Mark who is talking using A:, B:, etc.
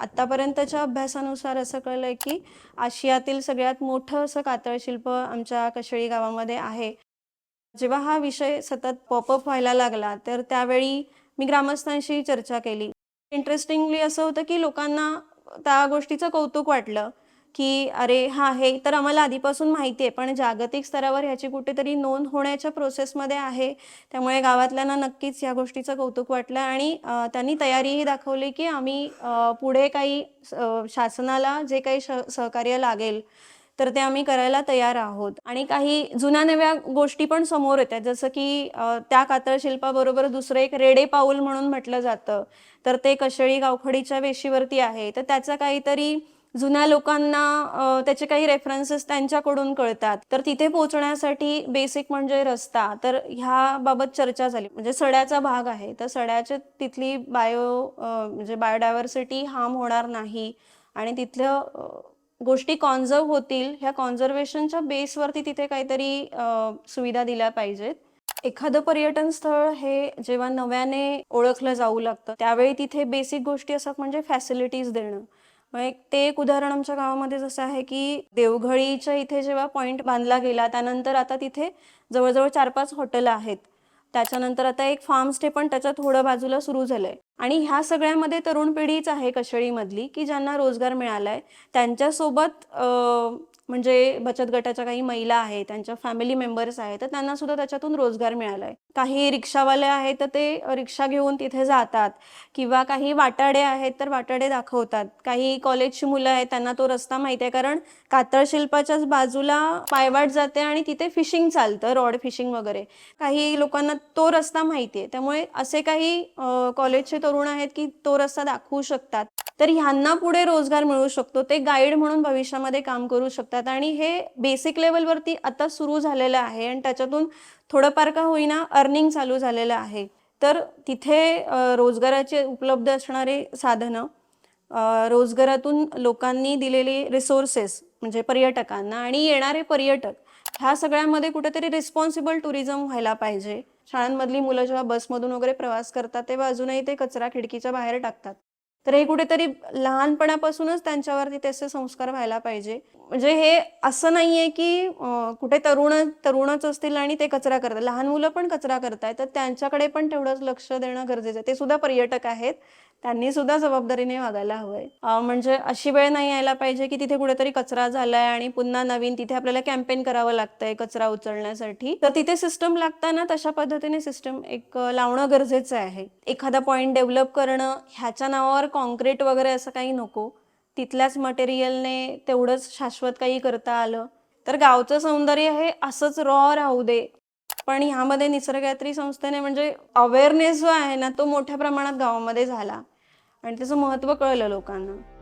A: आत्तापर्यंतच्या अभ्यासानुसार असं कळलंय की आशियातील सगळ्यात मोठं असं कातळ शिल्प आमच्या कशेळी गावामध्ये आहे. जेव्हा हा विषय सतत पॉपअप व्हायला लागला तर त्यावेळी मी ग्रामस्थांशी चर्चा केली. इंटरेस्टिंगली असं होतं की लोकांना त्या गोष्टीचं कौतुक वाटलं. की अरे हा हे तर आम्हाला आधीपासून माहिती आहे पण जागतिक स्तरावर ह्याची कुठेतरी नोंद होण्याच्या प्रोसेसमध्ये आहे. त्यामुळे गावातल्यांना नक्कीच या गोष्टीचं कौतुक वाटलं आणि त्यांनी तयारीही दाखवली की आम्ही पुढे काही शासनाला जे काही सहकार्य लागेल तर ते आम्ही करायला तयार आहोत. आणि काही जुन्या नव्या गोष्टी पण समोर येतात जसं की त्या कातळ शिल्पाबरोबर दुसरं एक रेडे पाऊल म्हणून म्हटलं जातं. तर ते कशेळी गावखडीच्या वेशीवरती आहे. तर त्याचा काहीतरी जुन्या लोकांना त्याचे काही रेफरन्सेस त्यांच्याकडून कळतात. तर तिथे पोहोचण्यासाठी बेसिक म्हणजे रस्ता. तर ह्या बाबत चर्चा झाली. म्हणजे सड्याचा भाग आहे. तर सड्याचे तिथली बायो म्हणजे बायोडायव्हर्सिटी हार्म होणार नाही. आणि तिथलं गोष्टी कॉन्झर्व होतील ह्या कॉन्झर्वेशनच्या बेसवरती तिथे काहीतरी सुविधा दिल्या पाहिजेत. एखादं पर्यटन स्थळ हे जेव्हा नव्याने ओळखलं जाऊ लागतं त्यावेळी तिथे बेसिक गोष्टी असतात म्हणजे फॅसिलिटीज देणं. एक ते एक उदाहरण आमच्या गावामध्ये जसं आहे की देवघळीच्या इथे जेव्हा पॉईंट बांधला गेला त्यानंतर आता तिथे जवळजवळ चार पाच हॉटेल आहेत. त्याच्यानंतर आता एक फार्म स्टे पण त्याच्या थोडं बाजूला सुरू झालंय. आणि ह्या सगळ्यामध्ये तरुण पिढीच आहे कशेळीमधली की ज्यांना रोजगार मिळालाय त्यांच्यासोबत म्हणजे बचत गटाच्या काही महिला आहेत त्यांच्या फॅमिली मेंबर्स आहेत तर त्यांना सुद्धा त्याच्यातून रोजगार मिळालाय. काही रिक्षावाले आहेत तर ते रिक्षा घेऊन तिथे जातात किंवा काही वाटाडे आहेत तर वाटाडे दाखवतात. काही कॉलेजची मुलं आहेत त्यांना तो रस्ता माहिती आहे कारण कातळ शिल्पाच्याच बाजूला पायवाट जाते आणि तिथे फिशिंग चालतं रॉड फिशिंग वगैरे. काही लोकांना तो रस्ता माहिती आहे. त्यामुळे असे काही कॉलेजचे तरुण आहेत की तो रस्ता दाखवू शकतात. तर ह्यांना पुढे रोजगार मिळू शकतो ते गाईड म्हणून भविष्यामध्ये काम करू शकतात. आणि हे बेसिक लेवलवरती आता सुरू झालेलं आहे आणि त्याच्यातून थोडंफार का होईना अर्निंग चालू झालेलं आहे. तर तिथे रोजगाराचे उपलब्ध असणारे साधनं रोजगारातून लोकांनी दिलेले रिसोर्सेस म्हणजे पर्यटकांना आणि येणारे पर्यटक ह्या सगळ्यामध्ये कुठेतरी रिस्पॉन्सिबल टुरिझम व्हायला पाहिजे. शाळांमधली मुलं जेव्हा बसमधून वगैरे प्रवास करतात तेव्हा अजूनही ते कचरा खिडकीच्या बाहेर टाकतात. तर हे कुठेतरी लहानपणापासूनच त्यांच्यावरती तसे संस्कार व्हायला पाहिजे. म्हणजे हे असं नाहीये की कुठे तरुण तरुणच असतील आणि ते कचरा करतात. लहान मुलं पण कचरा करतायत तर त्यांच्याकडे पण तेवढंच लक्ष देणं गरजेचं आहे. ते सुद्धा पर्यटक आहेत. त्यांनी सुद्धा जबाबदारीने वागायला हवंय. म्हणजे अशी वेळ नाही यायला पाहिजे की तिथे कुठेतरी कचरा झालाय आणि पुन्हा नवीन तिथे आपल्याला कॅम्पेन करावं लागतंय कचरा उचलण्यासाठी. तर तिथे सिस्टम लागताना तशा पद्धतीने सिस्टम एक लावणं गरजेचं आहे. एखादा पॉईंट डेव्हलप करणं ह्याच्या नावावर कॉन्क्रीट वगैरे असं काही नको. तिथल्याच मटेरियलने तेवढंच शाश्वत काही करता आलं. तर गावचं सौंदर्य हे असंच रॉ राहू दे. पण ह्यामध्ये निसर्गयात्री संस्थेने म्हणजे अवेअरनेस जो आहे ना तो मोठ्या प्रमाणात गावामध्ये झाला. आणि त्याचं महत्त्व कळलं लोकांना.